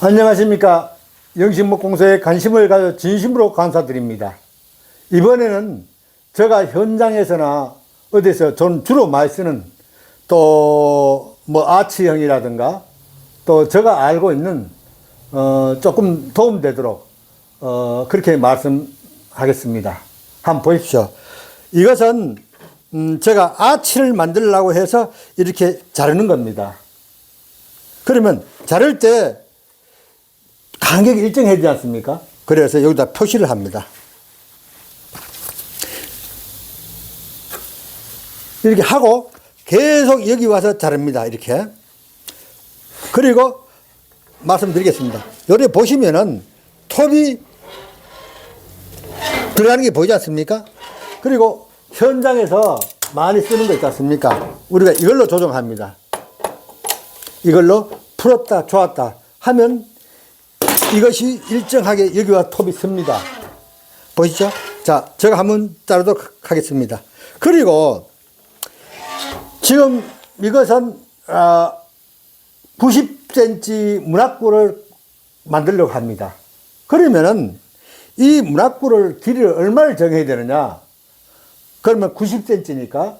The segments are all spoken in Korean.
안녕하십니까. 영신목공소에 관심을 가져 진심으로 감사드립니다. 이번에는 제가 현장에서나 어디서 전 주로 많이 쓰는 또 뭐 아치형이라든가 또 제가 알고 있는 어 조금 도움되도록 어 그렇게 말씀하겠습니다. 한번 보십시오. 이것은 음 제가 아치를 만들려고 해서 이렇게 자르는 겁니다. 그러면 자를 때 간격이 일정해지지 않습니까? 그래서 여기다 표시를 합니다. 이렇게 하고 계속 여기 와서 자릅니다. 이렇게. 그리고 말씀드리겠습니다. 여기 보시면은 톱이 들어가는 게 보이지 않습니까? 그리고 현장에서 많이 쓰는 거 있지 않습니까? 우리가 이걸로 조정합니다. 이걸로 풀었다, 조았다 하면 이것이 일정하게 여기와 톱이 씁니다. 보시죠? 자, 제가 한번 자르도록 하겠습니다. 그리고 지금 이것은 아, 90cm 문학구를 만들려고 합니다. 그러면은 이 문학구를 길이를 얼마를 정해야 되느냐? 그러면 90cm니까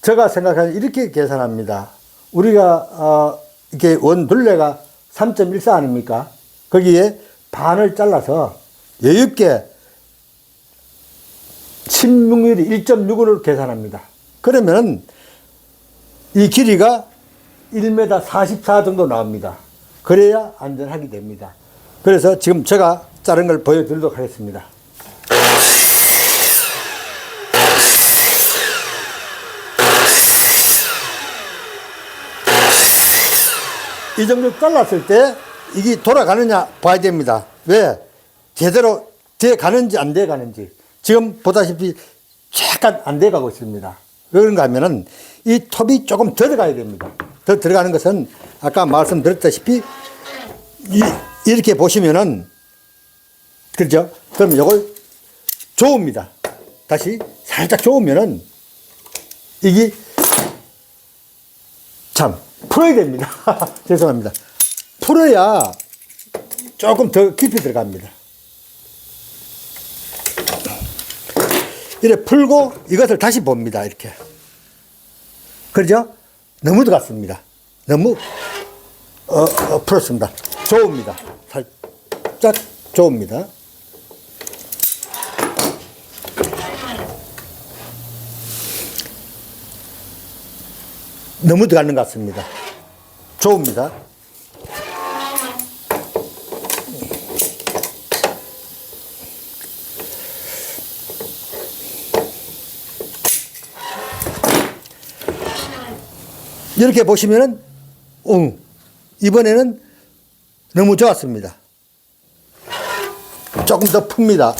제가 생각하는 이렇게 계산합니다. 우리가 어, 이게 원 둘레가 3.14 아닙니까? 거기에 반을 잘라서 여유있게 16mm 1.6을 계산합니다. 그러면 이 길이가 1m 44 정도 나옵니다. 그래야 안전하게 됩니다. 그래서 지금 제가 자른 걸 보여드리도록 하겠습니다. 이 정도 잘랐을 때 이게 돌아가느냐 봐야 됩니다. 왜? 제대로 돼 가는지 안 돼 가는지. 지금 보다시피 약간 안돼 가고 있습니다. 왜 그런가 하면은 이 톱이 조금 더 들어가야 됩니다. 더 들어가는 것은 아까 말씀드렸다시피 이, 이렇게 보시면은 그렇죠? 그럼 요걸 조읍니다. 다시 살짝 조으면은 이게 참 풀어야 됩니다. 죄송합니다. 풀어야 조금 더 깊이 들어갑니다. 이렇게 풀고 이것을 다시 봅니다. 이렇게. 그러죠? 너무 들어갔습니다. 너무 어, 어, 풀었습니다. 좋습니다. 살짝 좋습니다. 너무 들어가는 것 같습니다. 좋습니다. 이렇게 보시면은, 응, 이번에는 너무 좋았습니다. 조금 더 풉니다.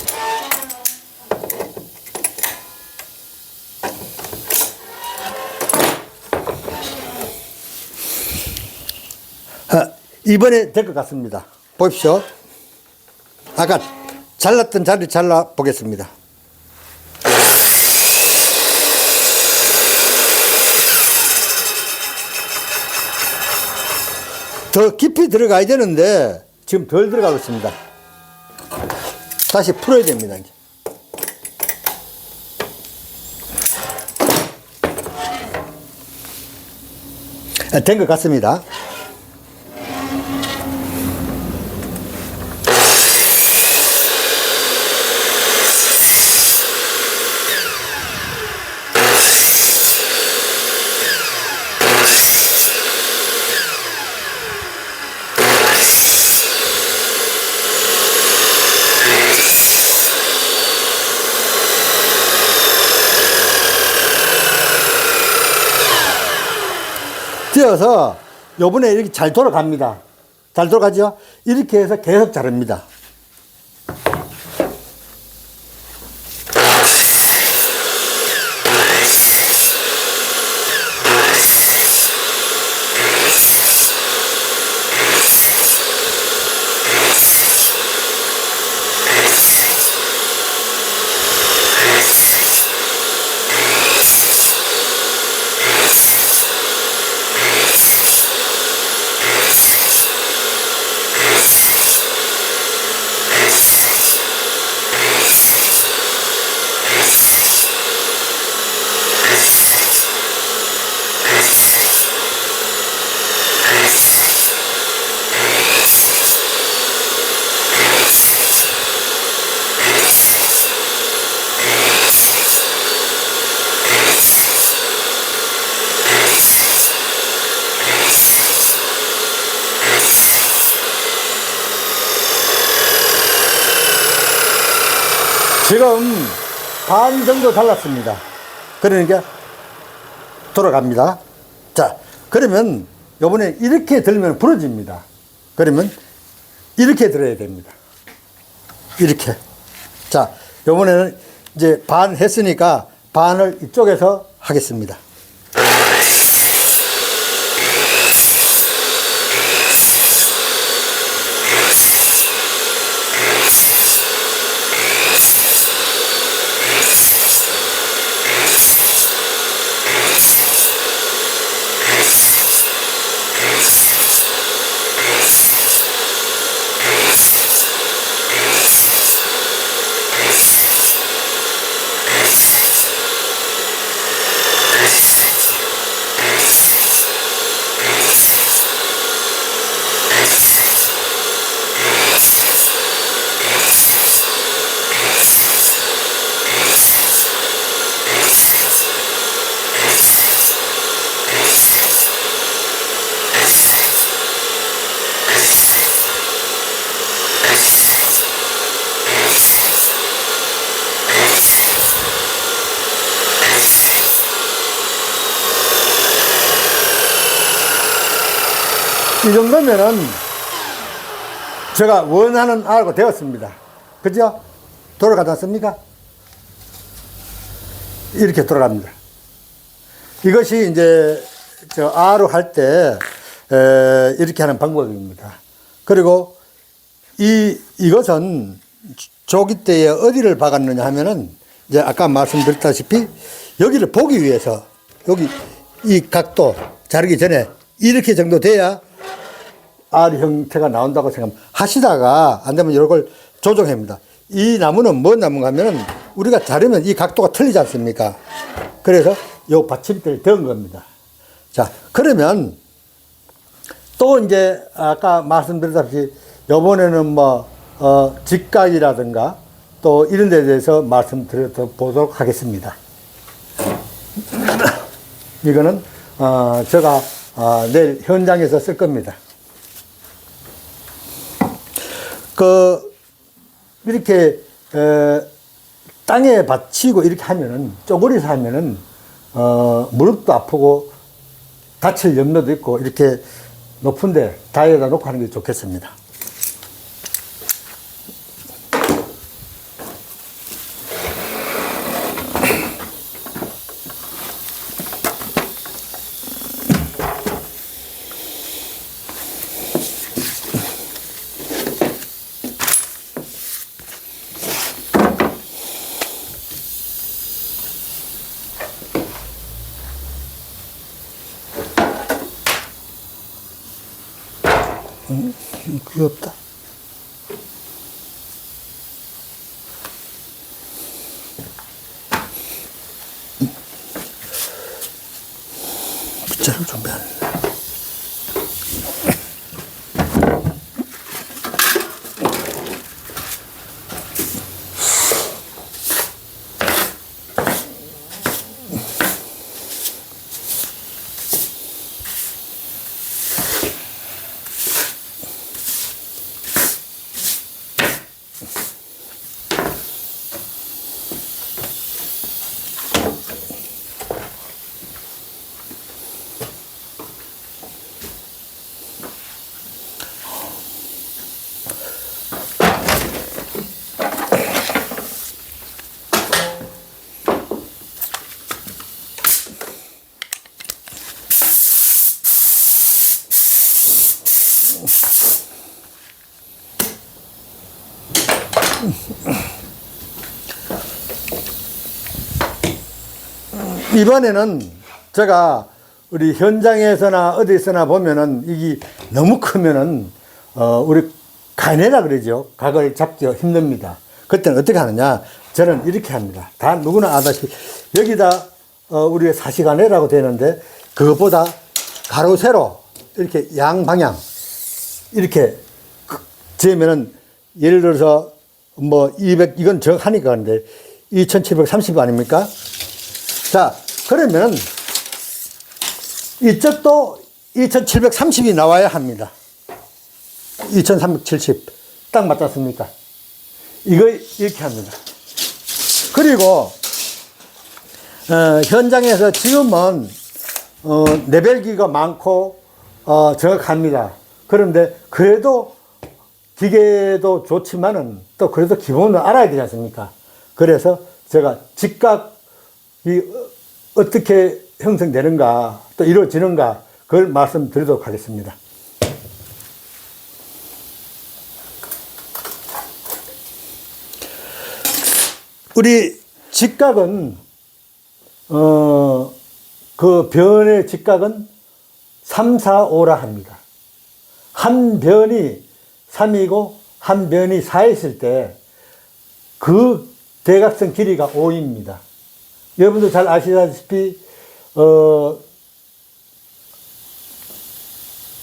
아, 이번에 될 것 같습니다. 보십시오. 아까 잘랐던 자리 잘라 보겠습니다. 더 깊이 들어가야 되는데 지금 덜 들어가고 있습니다. 다시 풀어야 됩니다. 이제. 아, 된것 같습니다. 뛰어서 요번에 이렇게 잘 돌아갑니다. 잘 돌아가죠? 이렇게 해서 계속 자릅니다. 반 정도 달랐습니다. 그러니까 돌아갑니다. 자, 그러면 요번에 이렇게 들면 부러집니다. 그러면 이렇게 들어야 됩니다. 이렇게. 자, 요번에는 이제 반 했으니까 반을 이쪽에서 하겠습니다. 이 정도면은 제가 원하는 알고 되었습니다. 그죠? 돌아가지 않습니까? 이렇게 돌아갑니다. 이것이 이제 저 아로 할 때 이렇게 하는 방법입니다. 그리고 이 이것은 조기 때에 어디를 박았느냐 하면은 이제 아까 말씀드렸다시피 여기를 보기 위해서 여기 이 각도 자르기 전에 이렇게 정도 돼야 R 형태가 나온다고 생각 하시다가 안 되면 이런 걸 조정합니다. 이 나무는 뭔 나무가 하면은 우리가 자르면 이 각도가 틀리지 않습니까? 그래서 요 받침대를 대은 겁니다. 자, 그러면 또 이제 아까 말씀드렸다시피 요번에는 뭐, 어, 직각이라든가 또 이런 데 대해서 말씀드려 보도록 하겠습니다. 이거는, 어, 제가, 어, 내일 현장에서 쓸 겁니다. 그 이렇게 에, 땅에 받치고 이렇게 하면은 쪼그리서 하면은 어, 무릎도 아프고 다칠 염려도 있고 이렇게 높은데 다이에다 놓고 하는 게 좋겠습니다. 빗자루 준 이번에는 제가 우리 현장에서나 어디서나 보면은 이게 너무 크면은 어 우리 가네라 그러죠. 각을 잡기 힘듭니다. 그때는 어떻게 하느냐? 저는 이렇게 합니다. 다 누구나 아다시피 여기다 어 우리가 사시가네라고 되는데 그것보다 가로 세로 이렇게 양방향 이렇게 재면은 예를 들어서 뭐 200, 이건 정하니까 근데 2730 아닙니까? 자, 그러면 이쪽도 2730이 나와야 합니다. 2370. 딱 맞지 않습니까? 이거 이렇게 합니다. 그리고 어, 현장에서 지금은 어, 레벨기가 많고 어, 정확합니다. 그런데 그래도 기계도 좋지만은 또 그래도 기본을 알아야 되지 않습니까? 그래서 제가 즉각이 어- 어떻게 형성되는가 또 이루어지는가 그걸 말씀드리도록 하겠습니다. 우리 직각은 어, 그 변의 직각은 3, 4, 5라 합니다. 한 변이 3이고 한 변이 4였을 때 그 대각선 길이가 5입니다. 여러분들 잘 아시다시피 어,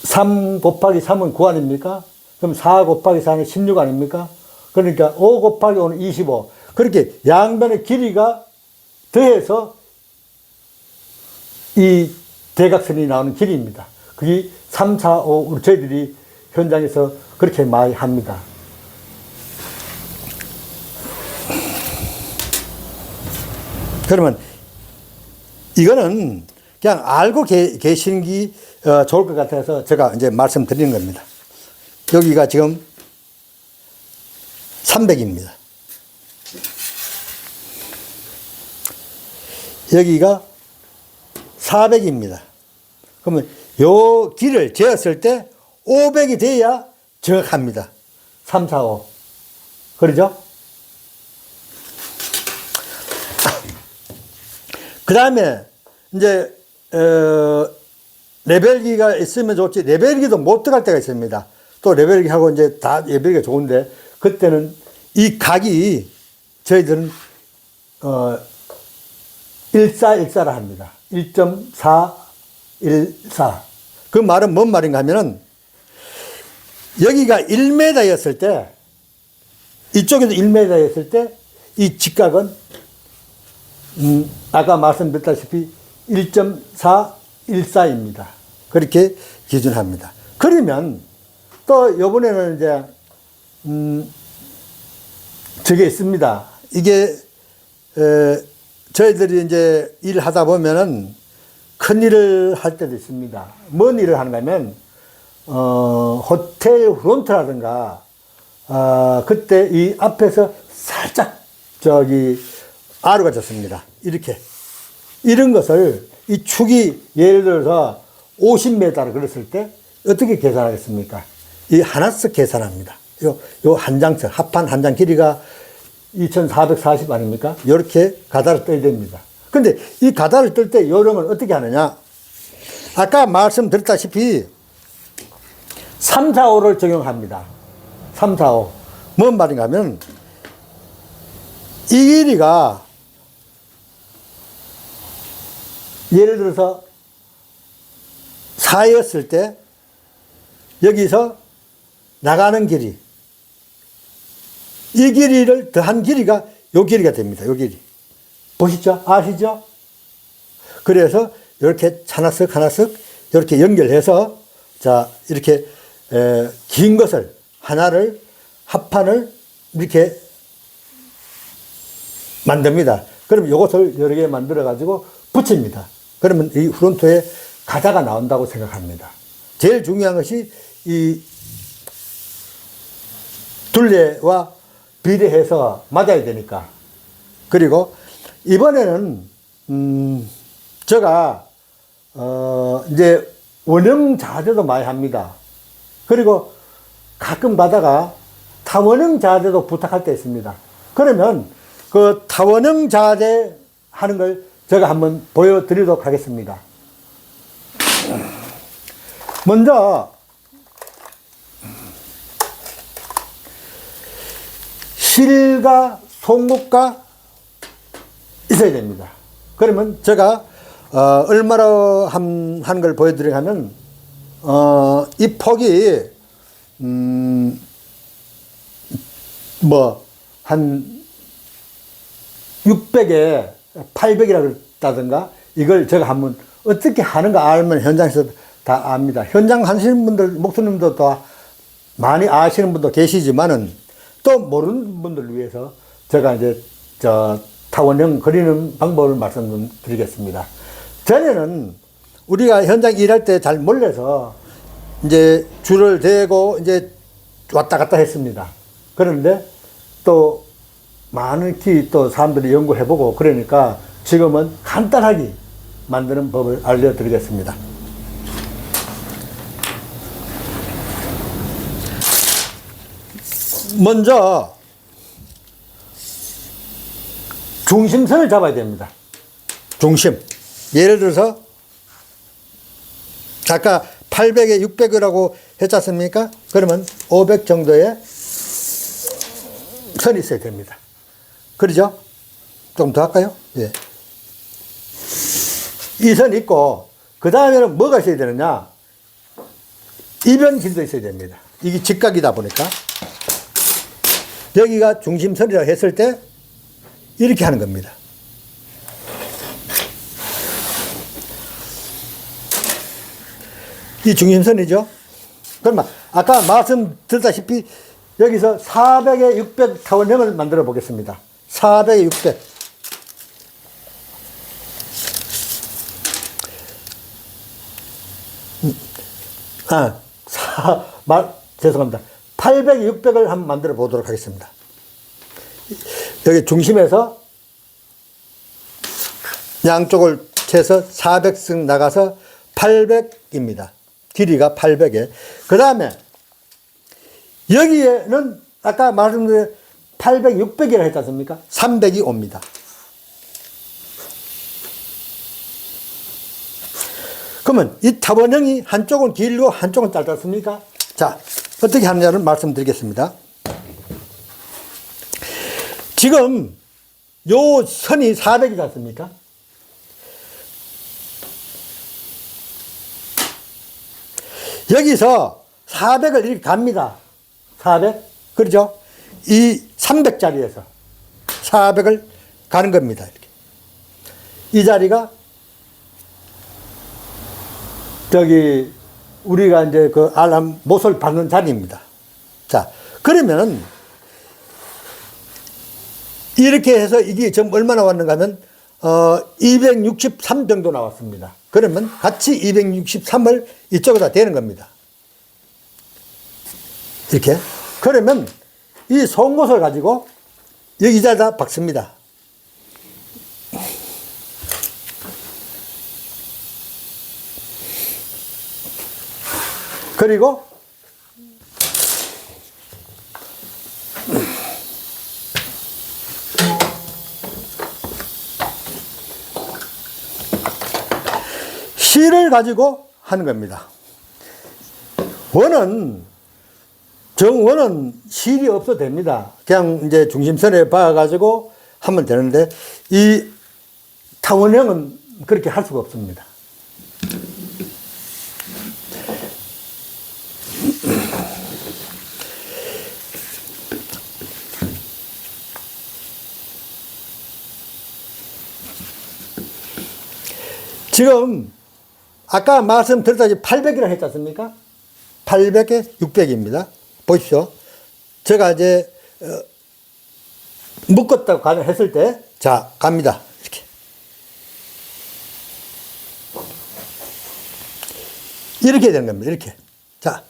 3 곱하기 3은 9 아닙니까? 그럼 4 곱하기 4는 16 아닙니까? 그러니까 5 곱하기 5는 25. 그렇게 양변의 길이가 더해서 이 대각선이 나오는 길이입니다. 그게 3, 4, 5, 우리 저희들이 현장에서 그렇게 많이 합니다. 그러면 이거는 그냥 알고 계, 계시는 게 어, 좋을 것 같아서 제가 이제 말씀드리는 겁니다. 여기가 지금 300입니다. 여기가 400입니다. 그러면 요 길을 재었을 때 500이 돼야 정확합니다. 3, 4, 5. 그러죠? 그 다음에 이제 어, 레벨기가 있으면 좋지 레벨기도 못 들어갈 때가 있습니다. 또 레벨기하고 이제 다 레벨기가 좋은데 그때는 이 각이 저희들은 어, 1414라 합니다. 1.414. 그 말은 뭔 말인가 하면은 여기가 1m였을 때 이쪽에도 1m였을 때 이 직각은 음, 아까 말씀드렸다시피 1.414입니다. 그렇게 기준합니다. 그러면 또 이번에는 이제 음, 저게 있습니다. 이게 에, 저희들이 이제 일을 하다 보면은 큰 일을 할 때도 있습니다. 뭔 일을 하는가 하면 어, 호텔 프론트라든가 어, 그때 이 앞에서 살짝 저기 아루가 졌습니다. 이렇게. 이런 것을 이 축이 예를 들어서 50m를 그렸을 때 어떻게 계산하겠습니까? 이 하나씩 계산합니다. 요, 요 한 장씩, 합판 한 장 길이가 2440 아닙니까? 이렇게 가다를 떠야 됩니다. 근데 이 가다를 뜰 때 요령을 어떻게 하느냐? 아까 말씀드렸다시피 3, 4, 5를 적용합니다. 3, 4, 5. 뭔 말인가 하면 이 길이가 예를 들어서 4였을 때 여기서 나가는 길이 이 길이를 더한 길이가 요 길이가 됩니다. 요 길이. 보시죠? 아시죠? 그래서 이렇게 하나씩 하나씩 이렇게 연결해서 자, 이렇게 에, 긴 것을 하나를 합판을 이렇게 만듭니다. 그럼 이것을 여러 개 만들어 가지고 붙입니다. 그러면 이 프론트에 가다가 나온다고 생각합니다. 제일 중요한 것이 이 둘레와 비례해서 맞아야 되니까. 그리고 이번에는 음 제가 어 이제 원형 자재도 많이 합니다. 그리고 가끔 가다가 타원형 자재도 부탁할 때 있습니다. 그러면 그 타원형 자재 하는 걸 제가 한번 보여드리도록 하겠습니다. 먼저 실과 송곳가 있어야 됩니다. 그러면 제가 어, 얼마나 한, 한걸 보여드리냐면 어, 이 폭이 음, 뭐 한 600에 800이라고 그랬다든가 이걸 제가 한번 어떻게 하는가 알면 현장에서 다 압니다. 현장 하시는 분들, 목수님도 다 많이 아시는 분도 계시지만은 또 모르는 분들을 위해서 제가 이제 저 타원형 그리는 방법을 말씀드리겠습니다. 전에는 우리가 현장 일할 때 잘 몰라서 이제 줄을 대고 이제 왔다 갔다 했습니다. 그런데 또 많은 키또 사람들이 연구해보고 그러니까 지금은 간단하게 만드는 법을 알려드리겠습니다. 먼저 중심선을 잡아야 됩니다. 중심. 예를 들어서 아까 800에 600이라고 했지 않습니까? 그러면 500 정도의 선이 있어야 됩니다. 그러죠? 좀 더 할까요? 예. 이 선 있고, 그 다음에는 뭐가 있어야 되느냐? 이변길도 있어야 됩니다. 이게 직각이다 보니까. 여기가 중심선이라고 했을 때, 이렇게 하는 겁니다. 이 중심선이죠. 그러면 아까 말씀드렸다시피 여기서 400에 600 타원형을 만들어 보겠습니다. 400에 600. 음, 아, 사, 말, 죄송합니다. 800, 600을 한번 만들어 보도록 하겠습니다. 여기 중심에서 양쪽을 채서 400씩 나가서 800입니다. 길이가 800에. 그 다음에 여기에는 아까 말씀드린 800, 600이라 했지 않습니까? 300이 옵니다. 그러면 이 타원형이 한쪽은 길고 한쪽은 짧았습니까? 자, 어떻게 하느냐를 말씀드리겠습니다. 지금 요 선이 400이지 않습니까? 여기서 400을 이렇게 갑니다. 400. 그러죠? 이 300짜리에서 400을 가는 겁니다. 이렇게. 이 자리가 저기 우리가 이제 그 알람 못을 받는 자리입니다. 자, 그러면은 이렇게 해서 이게 지금 얼마나 왔는가 하면 어, 263 정도 나왔습니다. 그러면 같이 263을 이쪽에다 대는 겁니다. 이렇게. 그러면 이 송곳을 가지고 여기 자리다 박습니다. 그리고 실을 가지고 하는 겁니다. 원은 정원은 실이 없어도 됩니다. 그냥 이제 중심선에 박아가지고 하면 되는데 이 타원형은 그렇게 할 수가 없습니다. 지금 아까 말씀드렸다시피 800이라 했지 않습니까? 800에 600입니다. 보십시오. 제가 이제 어, 묶었다고 했을 때, 자 갑니다. 이렇게 이렇게 되는 겁니다. 이렇게 자.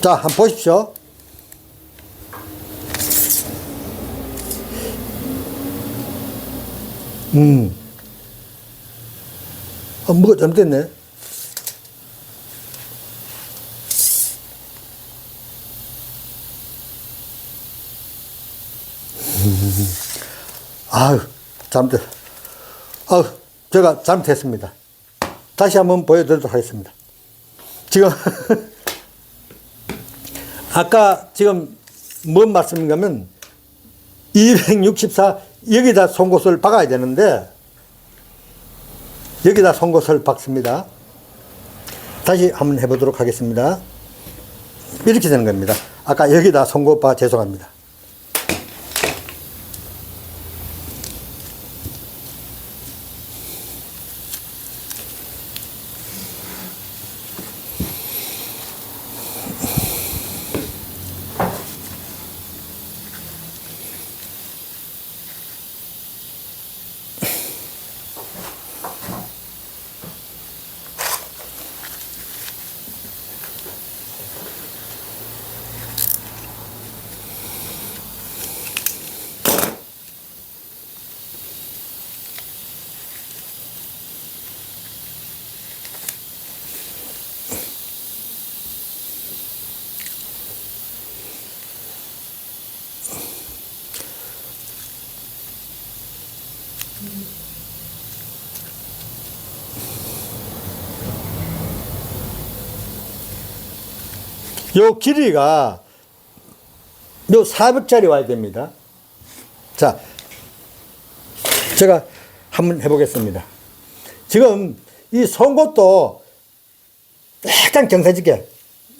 자, 한번 보십시오. 음. 어, 뭐가 잘못됐네. 아유, 잘못됐, 아유, 제가 잘못했습니다. 다시 한번 보여드리도록 하겠습니다. 지금 아까 지금 뭔 말씀인가면 264 여기다 송곳을 박아야 되는데 여기다 송곳을 박습니다. 다시 한번 해보도록 하겠습니다. 이렇게 되는 겁니다. 아까 여기다 송곳 박 죄송합니다. 요 길이가 요 400짜리 와야 됩니다. 자, 제가 한번 해보겠습니다. 지금 이 송곳도 약간 경사지게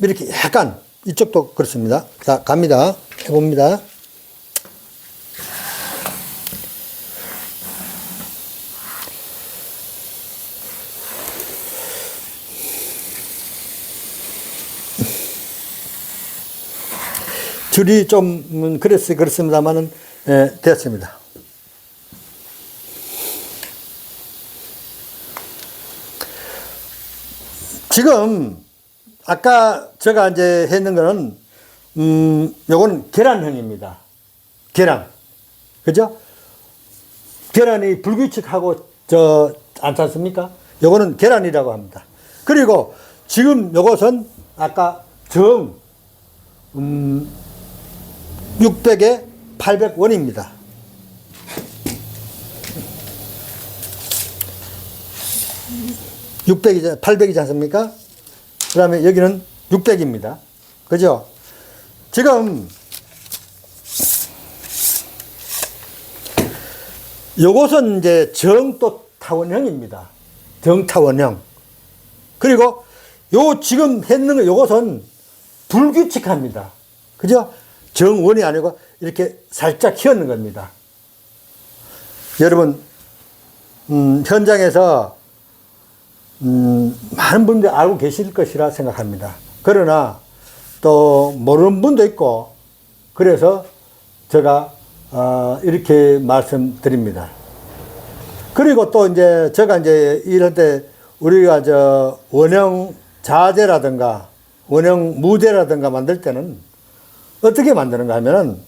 이렇게 약간 이쪽도 그렇습니다. 자, 갑니다. 해봅니다. 줄이 좀 음, 그랬어요. 그렇습니다만은 예, 됐습니다. 지금 아까 제가 이제 했는 거는 음 요거는 계란형입니다. 계란. 그죠? 계란이 불규칙하고 저 않지 않습니까? 요거는 계란이라고 합니다. 그리고 지금 요것은 아까 정 음, 600에 800원입니다. 육백이죠 800이지 않습니까? 그 다음에 여기는 600입니다. 그죠? 지금, 요것은 이제 정또 타원형입니다. 정타원형. 그리고 요 지금 했는 거 요것은 불규칙합니다. 그죠? 정원이 아니고 이렇게 살짝 휘었는 겁니다. 여러분, 음, 현장에서 음, 많은 분들이 알고 계실 것이라 생각합니다. 그러나 또 모르는 분도 있고 그래서 제가 어, 이렇게 말씀드립니다. 그리고 또 이제 제가 이제 이럴 때 우리가 저 원형 자재라든가 원형 무대라든가 만들 때는 어떻게 만드는가 하면은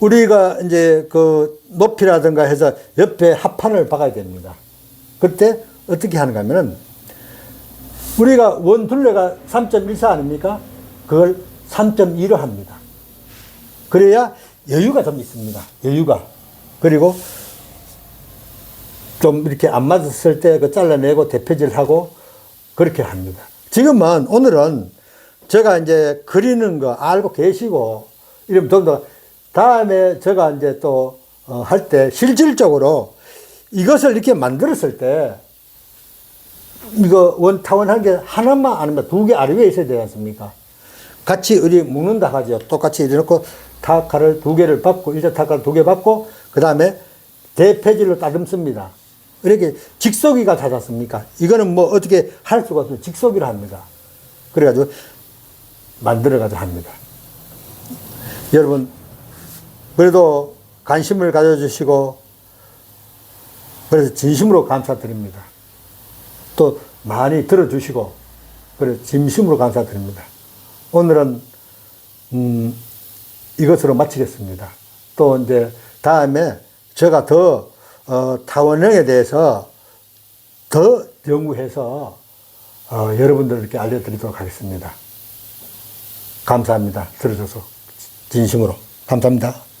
우리가 이제 그 높이라든가 해서 옆에 합판을 박아야 됩니다. 그때 어떻게 하는가 하면은 우리가 원 둘레가 3.14 아닙니까? 그걸 3.2로 합니다. 그래야 여유가 좀 있습니다. 여유가. 그리고 좀 이렇게 안 맞았을 때 그 잘라내고 대표질하고 그렇게 합니다. 지금은 오늘은 제가 이제 그리는 거 알고 계시고 이러면 더더 다음에 제가 이제 또 할 때 실질적으로 이것을 이렇게 만들었을 때 이거 원타원 한 개 하나만 아니면 두 개 아래 위에 있어야 되지 않습니까? 같이 우리 묶는다 하죠. 똑같이 이래놓고 타카를 두 개를 받고 일자 타카를 두 개 받고 그 다음에 대패질로 따듬습니다. 이렇게 직소기가 되지 않습니까? 이거는 뭐 어떻게 할 수가 없어요. 직소기로 합니다. 그래가지고 만들어가지고 합니다. 여러분 그래도 관심을 가져주시고 그래서 진심으로 감사드립니다. 또 많이 들어주시고 그래 진심으로 감사드립니다. 오늘은 음, 이것으로 마치겠습니다. 또 이제 다음에 제가 더 어, 타원형에 대해서 더 연구해서 어, 여러분들께 알려드리도록 하겠습니다. 감사합니다. 들어줘서 진심으로 감사합니다.